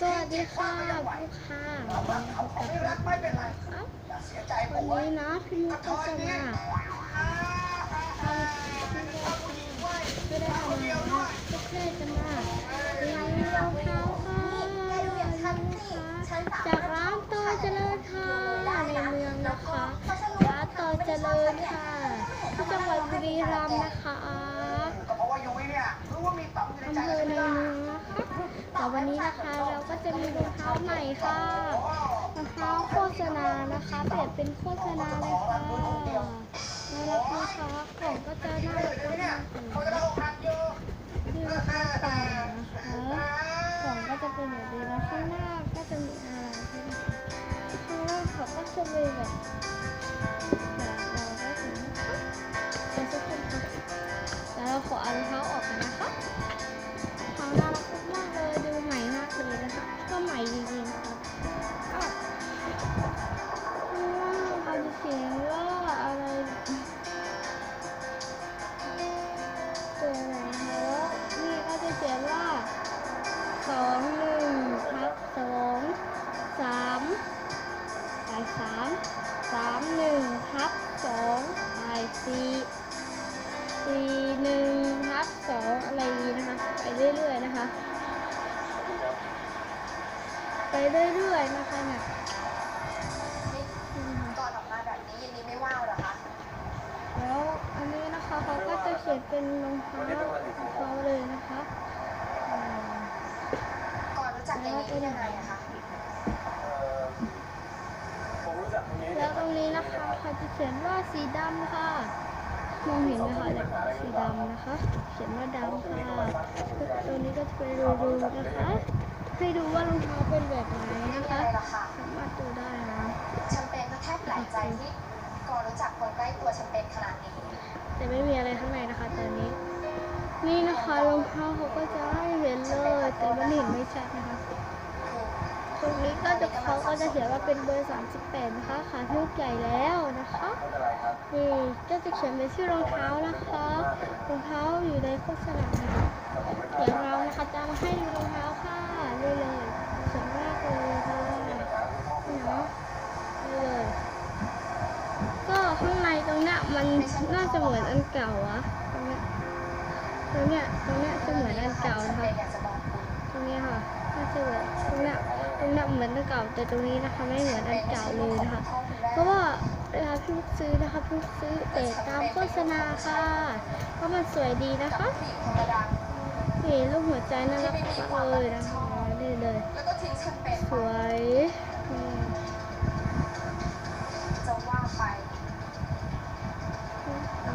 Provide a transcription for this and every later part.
สวัสดีค่ะลูกค้าวันนี้พบกับเรครับอย่าเสียใจผวันมนี้นะพี่มุกก็จะมาทำไม่ได้ทำอะไรนะก็แค่จะมารีวิวรองเท้าค่ะจากร้านต่อเจริญค่ะในเมืองนะคะร้านต่อเจริญค่ะที่จังหวัดบุรีรัมย์นะคะ วันนี้นะคะเราก็จะมีรองเท้าใหม่ค่ะรองเท้าโฆษณานะคะเปลี่ยนเป็นโฆษณาเลยค่ะน่ารักนะคะของก็จะน่ารักมากเขาจะเลได้ยนี่ราคาต่างนะคะของก็จะเป็นแบบนี้ สี่สี่หนึ่งทับสองอะไรอย่างนี้นะคะ ไปเรื่อยๆนะคะ ไปเรื่อยๆนะคะเนี่ยอืมก่อนออกมาแบบนี้ยินดีไม่ว่าวเหรอคะแล้วอันนี้นะคะเขาก็จะเขียนเป็นรองเท้าของเขาเลยนะคะอืมก่อนรู้จักในนี้ได้ยังไงอะคะ ผมรู้จักตรงนี้ แล้วตรงนี้นะคะเขาจะเขียนว่าสีดำค่ะมองเห็นไหมคะเนี่ยสีดำนะคะ เขียนว่าดำค่ะตัวนี้ก็จะเป็นรูๆนะคะ ให้ดูว่ารองเท้าเป็นแบบไหนไม่นะมีคะอะไรหรอกค่ะสามารถดูได้นะแชมเปญก็แทบแปลกใจที่ก่อนรู้จักคนใกล้ตัวแชมเปญขนาดนี้แต่ไม่มีอะไรข้างในนะคะตอนนี้ นี่นะคะรองเท้าเขาก็จะให้เห็นเลย แต่มันเห็นไม่ชัดนะคะต รงนี้ก็จะเขาก็จะเขียนว่าเป็นเบอร์ 38 นะคะขาลูกใหญ่แล้วนะคะนี่ก็จะเขียนเป็นชื่อรองเท้านะคะรองเท้าอยู่ในโฆษณานะคะแต่ผมไม่กเดี๋ยวเรานะคะจะมาให้ดูรองเท้าค่ะเลยเลยสวยมากเลยค่ะนี่เนาะนี่เลยก็ข้างในตรงเนี้ยมันน่าจะเหมือนอันเก่าอะตรงเนี้ยตรงเนี้ยตรงเนี้ยจะเหมือนอันเก่านะคะ เหมือนอันเก่าแต่ตรงนี้นะคะไม่เหมือนอันเก่าเลยนะคะ เพราะว่าเวลาพี่ลูกซื้อนะคะพี่ลูกซื้อแต่ตามโฆษณาค่ะเพราะมันสวยดีนะคะผู้หญิงธรรมดานี่รูปหัวใจน่ารักมากเลยนะคะนี่เลยสวยจะว่าไป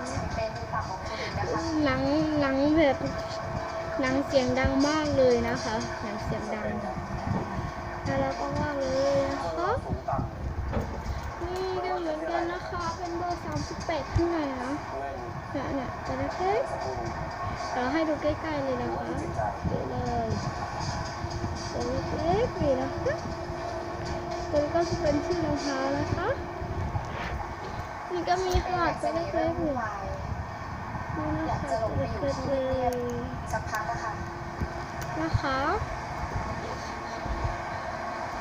แชมเปญดูปากของคุณอีกนะคะหนังหนังแบบหนังเสียงดังมากเลยนะคะหนังเสียงดัง น่ารักมากเลยนะคะนี่ก็เหมือนกันนะคะ เป็นเบอร์38ข้างในนะเนเนี่ยเนี่ยตัวเล็กสมุนๆเราให้ดูใกล้ๆเลยนะคะดูเลยตัวเล็กๆนี่นะคะตัวนี้ก็จะเป็นชื่อรองเท้านะคะนี่ก็มีค่ะตัวเล็กๆนี่นี่นะคะตัวเล็กๆเลยสักพักนะคะนะคะ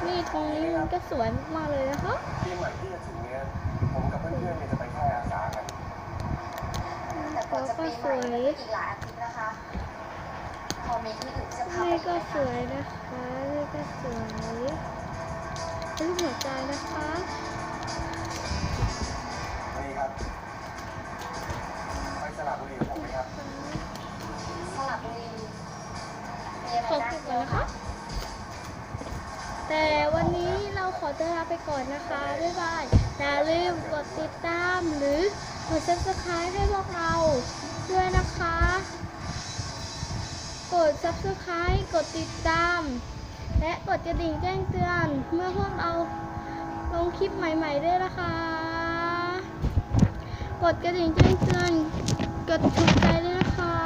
นี่ตรงนี้มันก็สวยมากๆเลยนะคะที่ใหม่ที่จะถึงเนี้ยผมกับเพื่อนๆเนี่ยจะไปค่ายอาสากันแต่กว่าแล้วจะก็ปีสใหม่วยมันก็อีกหลายอาทิตย์นะคะ พอมีที่อื่นที่จะพาไปนี่อีกก็ไหมสคะวยนะคะนี่ก็สวยรูปหัวใจนะคะ ตัวลาไปก่อนนะคะ บ๊ายบาย อย่าลืมกดติดตามหรือกด subscribe ให้พวกเราด้วยนะคะ กด subscribe กดติดตาม และกดกระดิ่งแจ้งเตือน เมื่อพวกเราลงคลิปใหม่ ๆ ด้วยนะคะ กดกระดิ่งแจ้งเตือน กดถูกใจด้วยนะคะ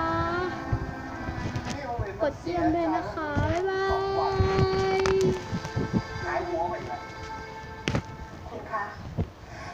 กดเยี่ยมด้วยนะคะ